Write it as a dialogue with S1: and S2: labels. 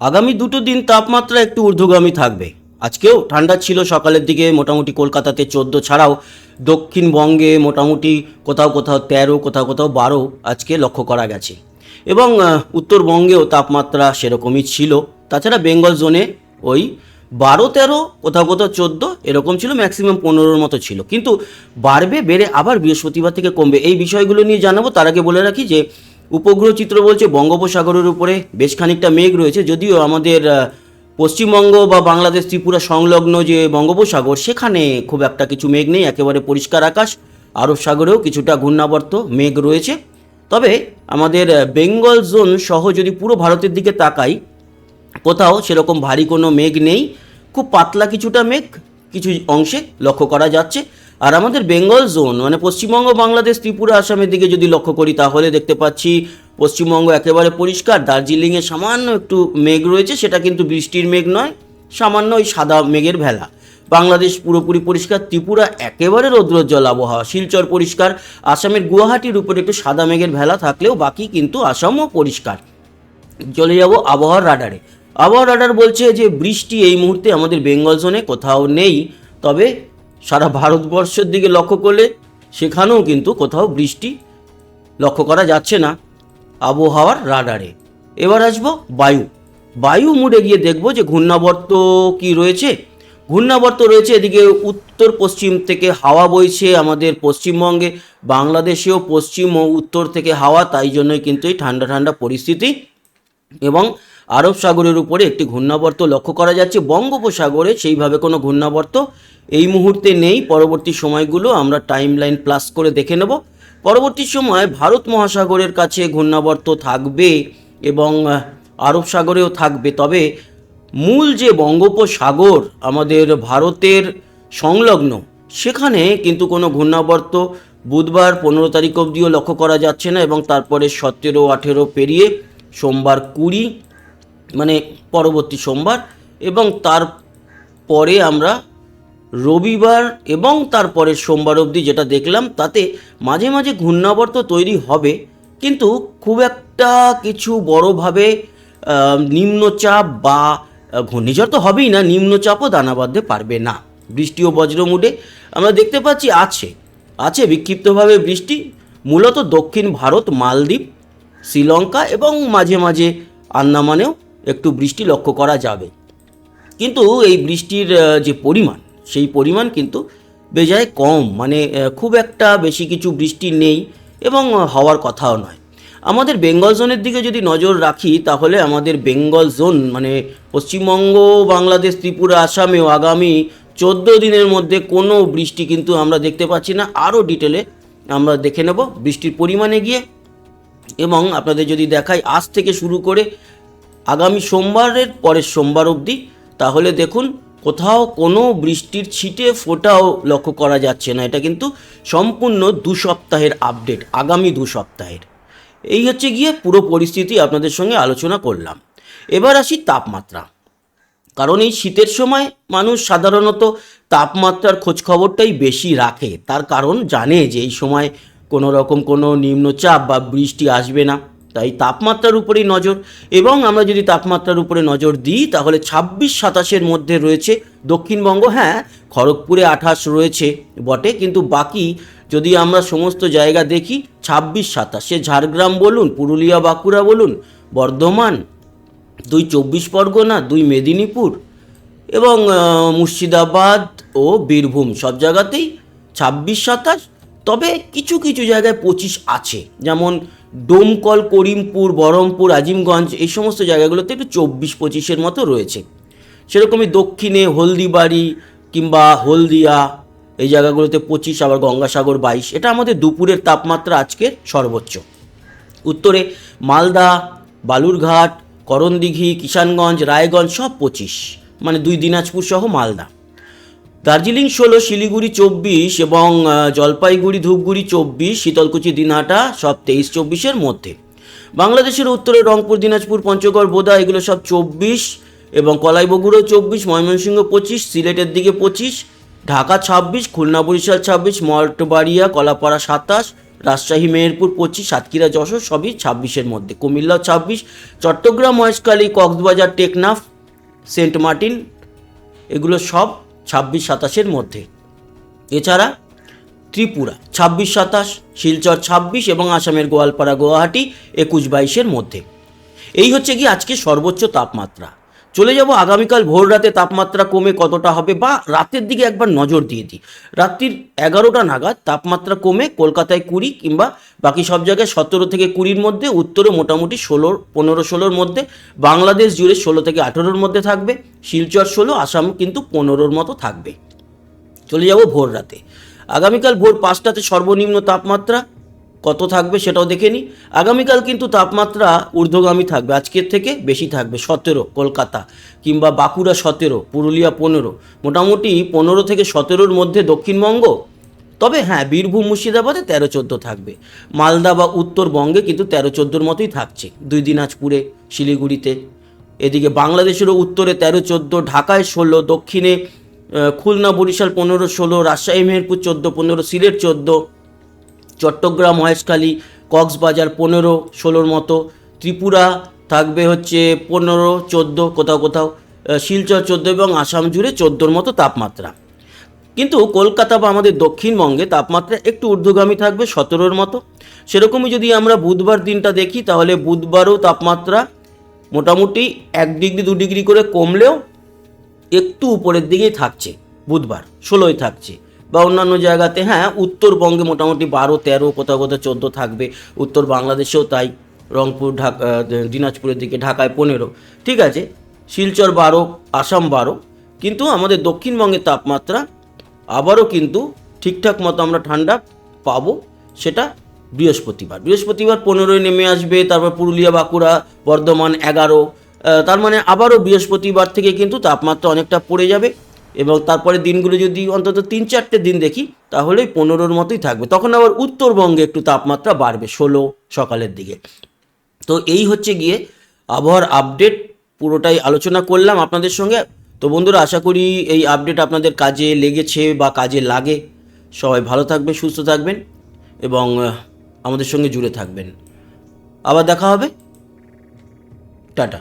S1: আগামী দুটো দিন তাপমাত্রা একটু ঊর্ধ্বগামী থাকবে। আজকেও ঠান্ডা ছিল সকালের দিকে, মোটামুটি কলকাতাতে চোদ্দ ছাড়াও দক্ষিণবঙ্গে মোটামুটি কোথাও কোথাও তেরো, কোথাও কোথাও বারো আজকে লক্ষ্য করা গেছে। এবং উত্তরবঙ্গেও তাপমাত্রা সেরকমই ছিল। তাছাড়া বেঙ্গল জোনে ওই বারো, তেরো, কোথাও কোথাও চোদ্দ এরকম ছিল, ম্যাক্সিমাম পনেরোর মতো ছিল। কিন্তু বাড়বে, বেড়ে আবার বৃহস্পতিবার থেকে কমবে। এই বিষয়গুলো নিয়ে জানাব, তার আগে বলে রাখি যে উপগ্রহ চিত্র বলছে বঙ্গোপসাগরের উপরে বেশ খানিকটা মেঘ রয়েছে, যদিও আমাদের পশ্চিমবঙ্গ বা বাংলাদেশ, ত্রিপুরা সংলগ্ন যে বঙ্গোপসাগর, সেখানে খুব একটা কিছু মেঘ নেই, একেবারে পরিষ্কার আকাশ, আরব সাগরেও কিছুটা ঘূর্ণাবর্ত মেঘ রয়েছে। তবে আমাদের বেঙ্গল জোন সহ যদি পুরো ভারতের দিকে তাকাই, কোথাও সেরকম ভারী কোনো মেঘ নেই, খুব পাতলা কিছুটা মেঘ, কিছু অংশে লক্ষ্য করা যাচ্ছে। আর আমাদের বেঙ্গল জোন মানে পশ্চিমবঙ্গ, বাংলাদেশ, ত্রিপুরা, আসামের দিকে যদি লক্ষ্য করি তাহলে দেখতে পাচ্ছি পশ্চিমবঙ্গ একেবারে পরিষ্কার। দার্জিলিংয়ে সামান্য একটু মেঘ রয়েছে, সেটা কিন্তু বৃষ্টির মেঘ নয়, সামান্য ওই সাদা মেঘের ভেলা। বাংলাদেশ পুরোপুরি পরিষ্কার, ত্রিপুরা একেবারে রৌদ্রোজ্জ্বল আবহাওয়া, শিলচর পরিষ্কার, আসামের গুয়াহাটির উপরে একটু সাদা মেঘের ভেলা থাকলেও বাকি কিন্তু আসামও পরিষ্কার। চলে যাব আবহাওয়ার রাডারে। আবহাওয়ার রাডার বলছে যে বৃষ্টি এই মুহূর্তে আমাদের বেঙ্গল জোনে কোথাও নেই, তবে সারা ভারতবর্ষের দিকে লক্ষ্য করলে সেখানেও কিন্তু কোথাও বৃষ্টি লক্ষ্য করা যাচ্ছে না আবহাওয়ার রাডারে। এবার আসব বায়ু। বায়ু মুড়ে গিয়ে দেখব যে ঘূর্ণাবর্ত কি রয়েছে। ঘূর্ণাবর্ত রয়েছে এদিকে উত্তর পশ্চিম থেকে হাওয়া বইছে আমাদের পশ্চিমবঙ্গে। বাংলাদেশেও পশ্চিম ও উত্তর থেকে হাওয়া, তাই জন্যই কিন্তু এই ঠান্ডা ঠান্ডা পরিস্থিতি। এবং আরব সাগরের উপরে একটি ঘূর্ণাবর্ত লক্ষ্য করা যাচ্ছে। বঙ্গোপসাগরে সেইভাবে কোনো ঘূর্ণাবর্ত এই মুহূর্তে নেই। পরবর্তী সময়গুলো আমরা টাইম লাইন প্লাস করে দেখে নেব। পরবর্তী সময় ভারত মহাসাগরের কাছে ঘূর্ণাবর্ত থাকবে এবং আরব সাগরেও থাকবে। তবে মূল যে বঙ্গোপসাগর আমাদের ভারতের সংলগ্ন, সেখানে কিন্তু কোনো ঘূর্ণাবর্ত বুধবার পনেরো তারিখ অবধিও লক্ষ্য করা যাচ্ছে না এবং তারপরে সতেরো আঠেরো পেরিয়ে সোমবার কুড়ি মানে পরবর্তী সোমবার এবং তার পরে আমরা রবিবার এবং তারপরে সোমবার অবধি যেটা দেখলাম, তাতে মাঝে মাঝে ঘূর্ণাবর্ত তৈরি হবে। কিন্তু খুব একটা কিছু বড়োভাবে নিম্নচাপ বা ঘূর্ণিঝড় তো হবেই না, নিম্নচাপও দানা বাঁধতে পারবে না। বৃষ্টি ও বজ্রমুডে আমরা দেখতে পাচ্ছি আছে। আছে বিক্ষিপ্তভাবে বৃষ্টি, মূলত দক্ষিণ ভারত, মালদ্বীপ, শ্রীলঙ্কা এবং মাঝে মাঝে আন্দামানেও। একটু বৃষ্টি লক্ষ্য করা যাবে। কিন্তু এই বৃষ্টির যে পরিমাণ, সেই পরিমাণ কিন্তু বেজায় কম। মানে খুব একটা বেশি কিছু বৃষ্টি নেই এবং হওয়ার কথাও নয়। আমাদের বেঙ্গল জোনের দিকে যদি নজর রাখি, তাহলে আমাদের বেঙ্গল জোন মানে পশ্চিমবঙ্গ, বাংলাদেশ, ত্রিপুরা, আসামেও আগামী চোদ্দ দিনের মধ্যে কোনো বৃষ্টি কিন্তু আমরা দেখতে পাচ্ছি না। আরও ডিটেলে আমরা দেখে নেব বৃষ্টির পরিমাণে গিয়ে। এবং আপনাদের যদি দেখাই, আজ থেকে শুরু করে আগামী সোমবারের পরের সোমবার অবধি। তাহলে দেখুন, কোথাও কোনো বৃষ্টির ছিটে ফোটাও লক্ষ্য করা যাচ্ছে না। এটা কিন্তু সম্পূর্ণ দু সপ্তাহের আপডেট, আগামী দু সপ্তাহের। এই হচ্ছে গিয়ে পুরো পরিস্থিতি আপনাদের সঙ্গে আলোচনা করলাম। এবার আসি তাপমাত্রা। কারণ এই শীতের সময় মানুষ সাধারণত তাপমাত্রার খোঁজ খবরটাই বেশি রাখে। তার কারণ জানে যে এই সময় কোনো রকম কোনো নিম্নচাপ বা বৃষ্টি আসবে না। তাই তাপমাত্রার উপরেই নজর এবং আমরা যদি তাপমাত্রার উপরে নজর দিই, তাহলে ছাব্বিশ সাতাশের মধ্যে রয়েছে দক্ষিণবঙ্গ। হ্যাঁ খড়গপুরে আঠাশ রয়েছে বটে, কিন্তু বাকি যদি আমরা সমস্ত জায়গা দেখি, ছাব্বিশ সাতাশে ঝাড়গ্রাম বলুন, পুরুলিয়া, বাঁকুড়া বলুন, বর্ধমান, দুই চব্বিশ পরগনা, দুই মেদিনীপুর এবং মুর্শিদাবাদ ও বীরভূম সব জায়গাতেই ছাব্বিশ সাতাশ। তবে কিছু কিছু জায়গায় পঁচিশ আছে। যেমন ডোমকল, করিমপুর, বহরমপুর, আজিমগঞ্জ, এই সমস্ত জায়গাগুলোতে একটু চব্বিশ, পঁচিশের মতো রয়েছে। সেরকমই দক্ষিণে হলদিবাড়ি কিংবা হলদিয়া, এই জায়গাগুলোতে পঁচিশ, আবার গঙ্গাসাগর বাইশ। এটা আমাদের দুপুরের তাপমাত্রা আজকের সর্বোচ্চ। উত্তরে মালদা, বালুরঘাট, করণদিঘি, কিষানগঞ্জ, রায়গঞ্জ সব পঁচিশ। মানে দুই দিনাজপুর সহ মালদা। দার্জিলিং ষোলো, শিলিগুড়ি চব্বিশ এবং জলপাইগুড়ি, ধূপগুড়ি চব্বিশ, শীতলকুচি, দিনহাটা সব তেইশ, চব্বিশের মধ্যে। বাংলাদেশের উত্তরে রংপুর, দিনাজপুর, পঞ্চগড়, বোদা এগুলো সব চব্বিশ এবং কলাইবগুড়ো চব্বিশ, ময়মনসিংহ পঁচিশ, সিলেটের দিকে পঁচিশ, ঢাকা ছাব্বিশ, খুলনা বরিশাল ছাব্বিশ, মঠবাড়িয়া, কলাপাড়া সাতাশ, রাজশাহী, মেহেরপুর পঁচিশ, সাতক্ষীরা, যশোর সবই ছাব্বিশের মধ্যে। কুমিল্লা ছাব্বিশ, চট্টগ্রাম, মহেশখালী, কক্সবাজার, টেকনাফ, সেন্ট মার্টিন এগুলো সব ছাব্বিশ সাতাশের মধ্যে। এছাড়া ত্রিপুরা ছাব্বিশ সাতাশ, শিলচর ছাব্বিশ এবং আসামের গোয়ালপাড়া, গুয়াহাটি একুশ বাইশের মধ্যে। এই হচ্ছে কি আজকে সর্বোচ্চ তাপমাত্রা। চলে যাব আগামীকাল ভোর রাতে তাপমাত্রা কমে কতটা হবে বা রাতের দিকে একবার নজর দিয়ে দিই। রাত্রির এগারোটা নাগাদ তাপমাত্রা কমে কলকাতায় কুড়ি কিংবা বাকি সব জায়গায় সতেরো থেকে কুড়ির মধ্যে, উত্তরে মোটামুটি ষোলোর পনেরো ষোলোর মধ্যে, বাংলাদেশ জুড়ে ষোলো থেকে আঠেরোর মধ্যে থাকবে, শিলচর ষোলো, আসাম কিন্তু পনেরোর মতো থাকবে। চলে যাব ভোর রাতে। আগামীকাল ভোর পাঁচটাতে সর্বনিম্ন তাপমাত্রা কত থাকবে সেটাও দেখে নিই আগামীকাল কিন্তু তাপমাত্রা ঊর্ধ্বগামী থাকবে, আজকের থেকে বেশি থাকবে, সতেরো কলকাতা কিংবা বাঁকুড়া সতেরো, পুরুলিয়া পনেরো, মোটামুটি পনেরো থেকে সতেরোর মধ্যে দক্ষিণবঙ্গ। তবে হ্যাঁ বীরভূম, মুর্শিদাবাদে তেরো, চোদ্দ থাকবে। মালদা বা উত্তরবঙ্গে কিন্তু তেরো, চোদ্দোর মতোই থাকছে, দুই দিনাজপুরে, শিলিগুড়িতে। এদিকে বাংলাদেশেরও উত্তরে তেরো, চোদ্দ, ঢাকায় ষোলো, দক্ষিণে খুলনা, বরিশাল পনেরো, ষোলো, রাজশাহী, মেহেরপুর, চোদ্দ, পনেরো, সিলেট, চোদ্দ চট্টগ্রাম, মহেশখালী, কক্সবাজার পনেরো, ষোলোর মতো। ত্রিপুরা থাকবে হচ্ছে পনেরো, চোদ্দ, কোথাও কোথাও শিলচর চোদ্দ এবং আসাম জুড়ে চোদ্দোর মতো তাপমাত্রা। কিন্তু কলকাতা বা আমাদের দক্ষিণবঙ্গে তাপমাত্রা একটু ঊর্ধ্বগামী থাকবে সতেরোর মতো। সেরকমই যদি আমরা বুধবার দিনটা দেখি, তাহলে বুধবারও তাপমাত্রা মোটামুটি এক ডিগ্রি, দু ডিগ্রি করে কমলেও একটু উপরের দিকেই থাকছে বুধবার, ষোলোই থাকছে। বা অন্যান্য জায়গাতে হ্যাঁ উত্তরবঙ্গে মোটামুটি বারো, তেরো, কোথাও কোথাও চোদ্দ থাকবে। উত্তর বাংলাদেশেও তাই, রংপুর, ঢাকা দিনাজপুরের দিকে, ঢাকায় পনেরো। ঠিক আছে? শিলচর বারো, আসাম বারো। কিন্তু আমাদের দক্ষিণবঙ্গের তাপমাত্রা আবারও কিন্তু ঠিকঠাক মতো আমরা ঠান্ডা পাবো, সেটা বৃহস্পতিবার। বৃহস্পতিবার পনেরোই নেমে আসবে, তারপর পুরুলিয়া, বাঁকুড়া, বর্ধমান এগারো। তার মানে আবারও বৃহস্পতিবার থেকে কিন্তু তাপমাত্রা অনেকটা পড়ে যাবে। এবং তারপরে দিনগুলো যদি অন্তত তিন চারটে দিন দেখি, তাহলে পনেরোর মতোই থাকবে। তখন আবার উত্তরবঙ্গে একটু তাপমাত্রা বাড়বে, ষোলো সকালের দিকে। তো এই হচ্ছে গিয়ে আবহাওয়ার আপডেট, পুরোটাই আলোচনা করলাম আপনাদের সঙ্গে। তো বন্ধুরা, আশা করি এই আপডেট আপনাদের কাজে লেগেছে বা কাজে লাগে। সবাই ভালো থাকবেন, সুস্থ থাকবেন এবং আমাদের সঙ্গে জুড়ে থাকবেন। আবার দেখা হবে। টাটা।